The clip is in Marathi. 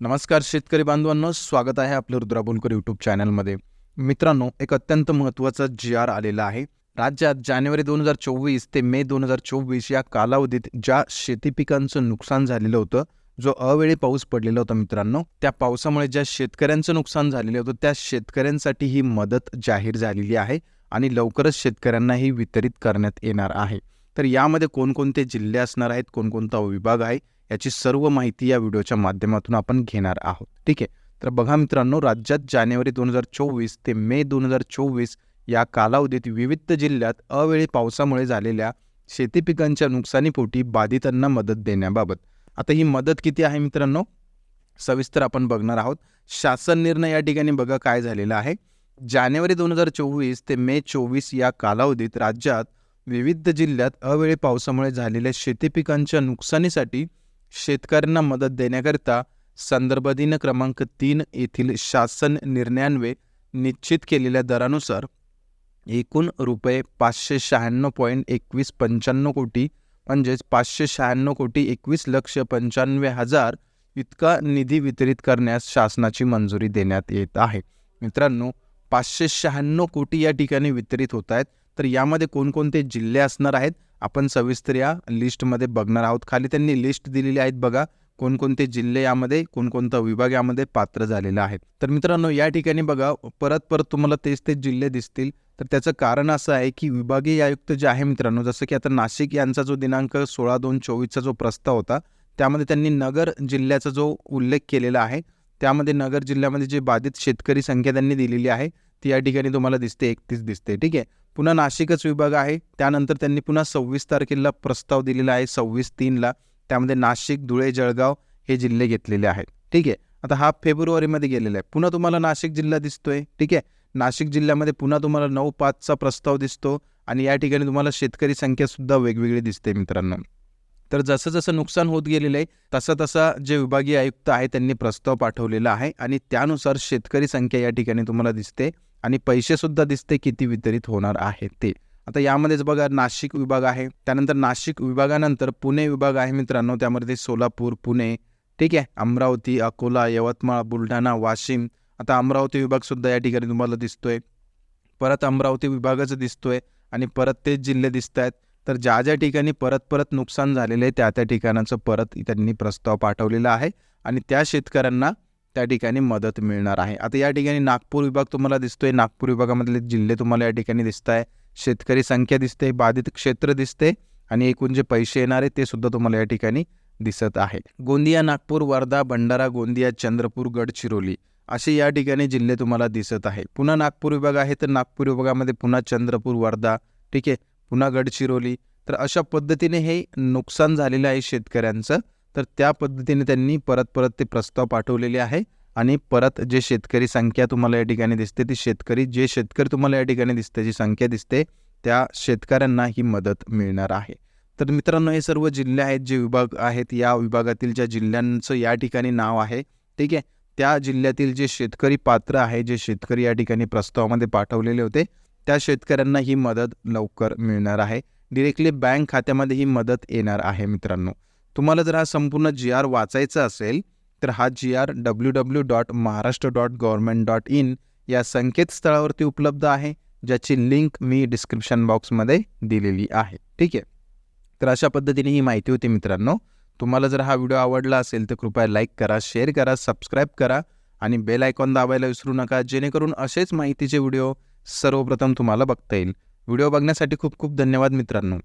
नमस्कार शेतकरी बांधवांनो स्वागत आहे आपलं रुद्राबोलकर यूट्यूब चॅनलमध्ये मित्रांनो एक अत्यंत महत्त्वाचा जी आर आलेला आहे. राज्यात जानेवारी दोन हजार चोवीस ते मे दोन हजार चोवीस या कालावधीत ज्या शेती पिकांचं नुकसान झालेलं होतं जो अवेळी पाऊस पडलेला होता मित्रांनो त्या पावसामुळे ज्या शेतकऱ्यांचं नुकसान झालेलं होतं त्या शेतकऱ्यांसाठी ही मदत जाहीर झालेली आहे आणि लवकरच शेतकऱ्यांना ही वितरित करण्यात येणार आहे. तर यामध्ये कोणकोणते जिल्हे असणार आहेत कोणकोणता विभाग आहे याची सर्व माहिती या व्हिडिओच्या माध्यमातून आपण घेणार आहोत. ठीक आहे? तर बघा मित्रांनो राज्यात जानेवारी दोन हजार चोवीस ते मे दोन हजार चोवीस या कालावधीत विविध जिल्ह्यात अवेळी पावसामुळे झालेल्या शेती पिकांच्या नुकसानीपोटी बाधितांना मदत देण्याबाबत. आता ही मदत किती आहे मित्रांनो? सविस्तर आपण बघणार आहोत. शासन निर्णय या ठिकाणी बघा काय झालेला आहे. जानेवारी दोन हजार चोवीस ते मे चोवीस या कालावधीत राज्यात विविध जिल्ह्यात अवेळी पावसामुळे झालेल्या शेती पिकांच्या नुकसानीसाठी शेतकऱ्यांना मदत देण्याकरिता संदर्भ दिन क्रमांक तीन येथील शासन निर्णयान्वे निश्चित केलेल्या दरानुसार एकूण रुपये पाचशे शहाण्णव पॉईंट एकवीस पंच्याण्णव कोटी म्हणजेच पाचशे शहाण्णव कोटी एकवीस लक्ष पंच्याण्णव हजार इतका निधी वितरित करण्यास शासनाची मंजुरी देण्यात येत आहे. मित्रांनो पाचशे शहाण्णव कोटी या ठिकाणी वितरित होत आहेत. तर यामध्ये कोणकोणते जिल्हे असणार आहेत? आपण सविस्तर या लिस्टमध्ये बघणार आहोत. खाली त्यांनी लिस्ट दिलेली आहेत बघा. कोणकोणते जिल्हे यामध्ये कोणकोणता विभाग यामध्ये पात्र झालेला आहे. तर मित्रांनो या ठिकाणी बघा परत परत तुम्हाला तेच तेच जिल्हे दिसतील. तर त्याचं कारण असं आहे की विभागीय आयुक्त जे आहे मित्रांनो जसं की आता नाशिक यांचा जो दिनांक सोळा दोन चोवीसचा जो प्रस्ताव होता त्यामध्ये त्यांनी नगर जिल्ह्याचा जो उल्लेख केलेला आहे त्यामध्ये नगर जिल्ह्यामध्ये जे बाधित शेतकरी संख्या त्यांनी दिलेली आहे ती या ठिकाणी तुम्हाला दिसते एकतीस दिसते. ठीक आहे? पुन्हा नाशिकच विभाग आहे. त्यानंतर त्यांनी पुन्हा सव्वीस तारखेला प्रस्ताव दिलेला आहे सव्वीस तीनला. त्यामध्ये नाशिक धुळे जळगाव हे जिल्हे घेतलेले आहेत. ठीक आहे. आता हा फेब्रुवारीमध्ये गेलेला आहे. पुन्हा तुम्हाला नाशिक जिल्हा दिसतोय. ठीक आहे. नाशिक जिल्ह्यामध्ये पुन्हा तुम्हाला नऊ पाचचा प्रस्ताव दिसतो आणि या ठिकाणी तुम्हाला शेतकरी संख्यासुद्धा वेगवेगळी दिसते मित्रांनो. तर जसं जसं नुकसान होत गेलेलं आहे तसा तसा जे विभागीय आयुक्त आहे त्यांनी प्रस्ताव पाठवलेला आहे आणि त्यानुसार शेतकरी संख्या या ठिकाणी तुम्हाला दिसते. आणि पैसेसुद्धा दिसते किती वितरित होणार आहे ते. आता यामध्येच बघा नाशिक विभाग आहे. त्यानंतर नाशिक विभागानंतर पुणे विभाग आहे मित्रांनो. त्यामध्ये सोलापूर पुणे ठीक आहे अमरावती अकोला यवतमाळ बुलढाणा वाशिम. आता अमरावती विभागसुद्धा या ठिकाणी तुम्हाला दिसतोय. परत अमरावती विभागाचं दिसतोय आणि परत तेच जिल्हे दिसत आहेत. तर ज्या ज्या ठिकाणी परत परत नुकसान झालेलं आहे त्या त्या ठिकाणाचं परत त्यांनी प्रस्ताव पाठवलेला आहे. आणि त्या शेतकऱ्यांना त्या ठिकाणी मदत मिळणार आहे. आता या ठिकाणी नागपूर विभाग तुम्हाला दिसतोय. नागपूर विभागामधले जिल्हे तुम्हाला या ठिकाणी दिसत आहे शेतकरी संख्या दिसते बाधित क्षेत्र दिसते आणि एकूण जे पैसे येणार आहे ते सुद्धा तुम्हाला या ठिकाणी दिसत आहे. गोंदिया नागपूर वर्धा भंडारा गोंदिया चंद्रपूर गडचिरोली असे या ठिकाणी जिल्हे तुम्हाला दिसत आहे. पुन्हा नागपूर विभाग आहे तर नागपूर विभागामध्ये पुन्हा चंद्रपूर वर्धा ठीक आहे. पुन्हा गडचिरोली तर अशा पद्धतीने हे नुकसान झालेलं आहे शेतकऱ्यांचं. तर त्या पद्धतीने त्यांनी परत परत ते प्रस्ताव पाठवलेले आहे. आणि परत जे शेतकरी संख्या तुम्हाला या ठिकाणी दिसते ती शेतकरी जे शेतकरी तुम्हाला या ठिकाणी दिसते जी संख्या दिसते त्या शेतकऱ्यांना ही मदत मिळणार आहे. तर मित्रांनो हे सर्व जिल्हे आहेत जे विभाग आहेत या विभागातील ज्या जिल्ह्यांचं या ठिकाणी नाव आहे ठीक आहे? त्या जिल्ह्यातील जे शेतकरी पात्र आहे जे शेतकरी या ठिकाणी प्रस्तावामध्ये पाठवलेले होते त्या शेतकऱ्यांना ही मदत लवकर मिळणार आहे. डिरेक्टली बँक खात्यामध्ये ही मदत येणार आहे मित्रांनो. तुम्हाला जर हा संपूर्ण जी आर वाचायचा असेल तर हा G R W W dot Maharashtra dot government dot in या संकेतस्थळावरती उपलब्ध आहे ज्याची लिंक मी डिस्क्रिप्शन बॉक्समध्ये दिलेली आहे. ठीक आहे? तर अशा पद्धतीने ही माहिती होती मित्रांनो. तुम्हाला जर हा व्हिडिओ आवडला असेल तर कृपया लाईक करा शेअर करा सबस्क्राईब करा आणि बेल आयकॉन दाबायला विसरू नका जेणेकरून असेच माहितीचे व्हिडिओ सर्वप्रथम तुम्हाला बघता येईल. व्हिडिओ बघण्यासाठी खूप खूप धन्यवाद मित्रांनो.